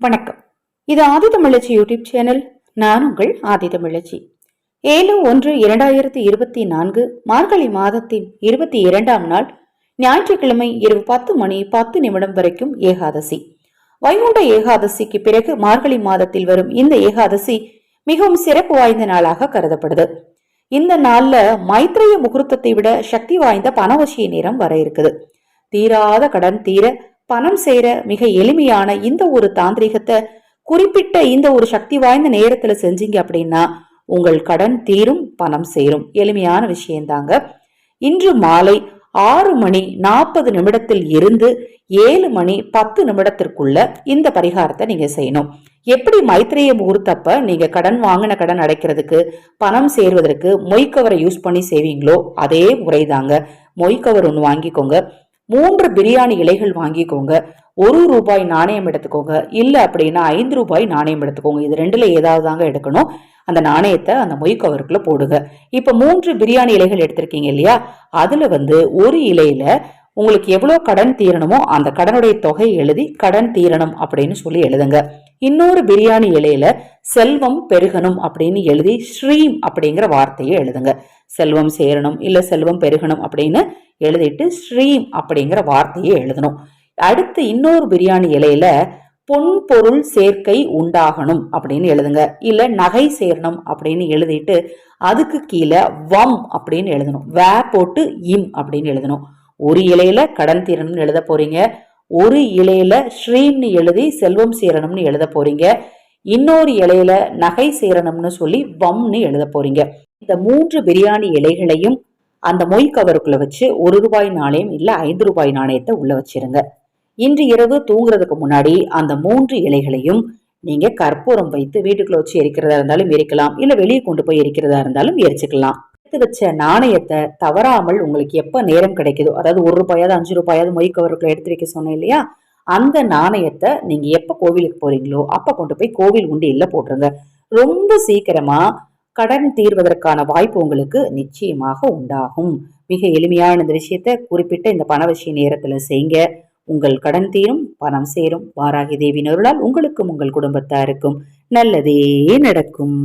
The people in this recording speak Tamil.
வணக்கம். இது ஆதி தமிழச்சி யூடியூப் சேனல். நான் உங்கள் ஆதி தமிழச்சி. ஏழு ஒன்று இரண்டாயிரத்தி இருபத்தி நான்கு மார்கழி மாதத்தின் இருபத்தி இரண்டாம் நாள் ஞாயிற்றுக்கிழமை இரவு பத்து மணி பத்து நிமிடம் வரைக்கும் ஏகாதசி. வைகுண்ட ஏகாதசிக்கு பிறகு மார்கழி மாதத்தில் வரும் இந்த ஏகாதசி மிகவும் சிறப்பு வாய்ந்த நாளாக கருதப்படுது. இந்த நாள்ல மைத்ரேய முகூர்த்தத்தை விட சக்தி வாய்ந்த பணவசிய நேரம் வர இருக்குது. தீராத கடன் தீர பணம் சேர மிக எளிமையான இந்த ஒரு தாந்திரிகத்தை குறிப்பிட்ட இந்த ஒரு சக்தி வாய்ந்த நேரத்துல செஞ்சீங்க அப்படின்னா உங்கள் கடன் தீரும் பணம் சேரும். எளிமையான விஷயம்தாங்க இன்று மாலை ஆறு மணி நாற்பது நிமிடத்தில் இருந்து ஏழு மணி பத்து நிமிடத்திற்குள்ள இந்த பரிகாரத்தை நீங்க செய்யணும். எப்படி மைத்ரேய முகூர்த்தப்ப நீங்க கடன் வாங்கின கடன் அடைக்கிறதுக்கு பணம் சேர்வதற்கு மொய்க்கவரை யூஸ் பண்ணி செய்வீங்களோ அதே முறைதாங்க. மொய்க்கவர் ஒன்று வாங்கிக்கோங்க. மூன்று பிரியாணி இலைகள் வாங்கிக்கோங்க. ஒரு ரூபாய் நாணயம் எடுத்துக்கோங்க. இல்லை அப்படின்னா ஐந்து ரூபாய் நாணயம் எடுத்துக்கோங்க. இது ரெண்டுல ஏதாவது தாங்க எடுக்கணும். அந்த நாணயத்தை அந்த மொய்க்கவருக்குள்ள போடுங்க. இப்போ மூன்று பிரியாணி இலைகள் எடுத்திருக்கீங்க இல்லையா? அதுல வந்து ஒரு இலையில உங்களுக்கு எவ்வளோ கடன் தீரணுமோ அந்த கடனுடைய தொகை எழுதி கடன் தீரணும் அப்படின்னு சொல்லி எழுதுங்க. இன்னொரு பிரியாணி இலையில செல்வம் பெருகணும் அப்படின்னு எழுதி ஸ்ரீம் அப்படிங்கிற வார்த்தையை எழுதுங்க. செல்வம் சேரணும் இல்லை செல்வம் பெருகணும் அப்படின்னு எழுதிட்டு ஸ்ரீம் அப்படிங்கிற வார்த்தையை எழுதணும். அடுத்து இன்னொரு பிரியாணி இலையில பொன் பொருள் சேர்க்கை உண்டாகணும் அப்படின்னு எழுதுங்க. இல்ல நகை சேரணும் அப்படின்னு எழுதிட்டு அதுக்கு கீழே வம் அப்படின்னு எழுதணும். வே போட்டு இம் அப்படின்னு எழுதணும். ஒரு இலையில கடன் தீரணும்னு எழுத போறீங்க. ஒரு இலையில ஸ்ரீம்னு எழுதி செல்வம் சேரணும்னு எழுத போறீங்க. இன்னொரு இலையில நகை சேரணும்னு சொல்லி வம்னு எழுத போறீங்க. இந்த மூன்று பிரியாணி இலைகளையும் அந்த மொய் கவருக்குள்ள வச்சு ஒரு ரூபாய் நாணயம் இல்ல ஐந்து ரூபாய் நாணயத்தை உள்ள வச்சிருங்க. இன்று இரவு தூங்குறதுக்கு முன்னாடி அந்த மூன்று இலைகளையும் நீங்க கற்பூரம் வைத்து வீட்டுக்குள்ள வச்சு எரிக்கிறதா இருந்தாலும் எரிக்கலாம் இல்ல வெளியே கொண்டு போய் எரிக்கிறதா இருந்தாலும் எரிச்சுக்கலாம். எடுத்து வச்ச நாணயத்தை தவறாமல் உங்களுக்கு எப்ப நேரம் கிடைக்குதோ அதாவது ஒரு ரூபாயாவது அஞ்சு ரூபாயாவது மொய் கவருக்குள்ள எடுத்து வைக்க சொன்னேன் இல்லையா? அந்த நாணயத்தை நீங்க எப்ப கோவிலுக்கு போறீங்களோ அப்ப கொண்டு போய் கோவில் உண்டியில் போட்டுருங்க. ரொம்ப சீக்கிரமா கடன் தீர்வதற்கான வாய்ப்பு உங்களுக்கு நிச்சயமாக உண்டாகும். மிக எளிமையான இந்த விஷயத்த குறிப்பிட்ட இந்த பணவசிய நேரத்துல செய்யுங்க உங்கள் கடன் தீரும் பணம் சேரும். வாராகி தேவி நருளால் உங்களுக்கும் உங்கள் குடும்பத்தாருக்கும் நல்லதே நடக்கும்.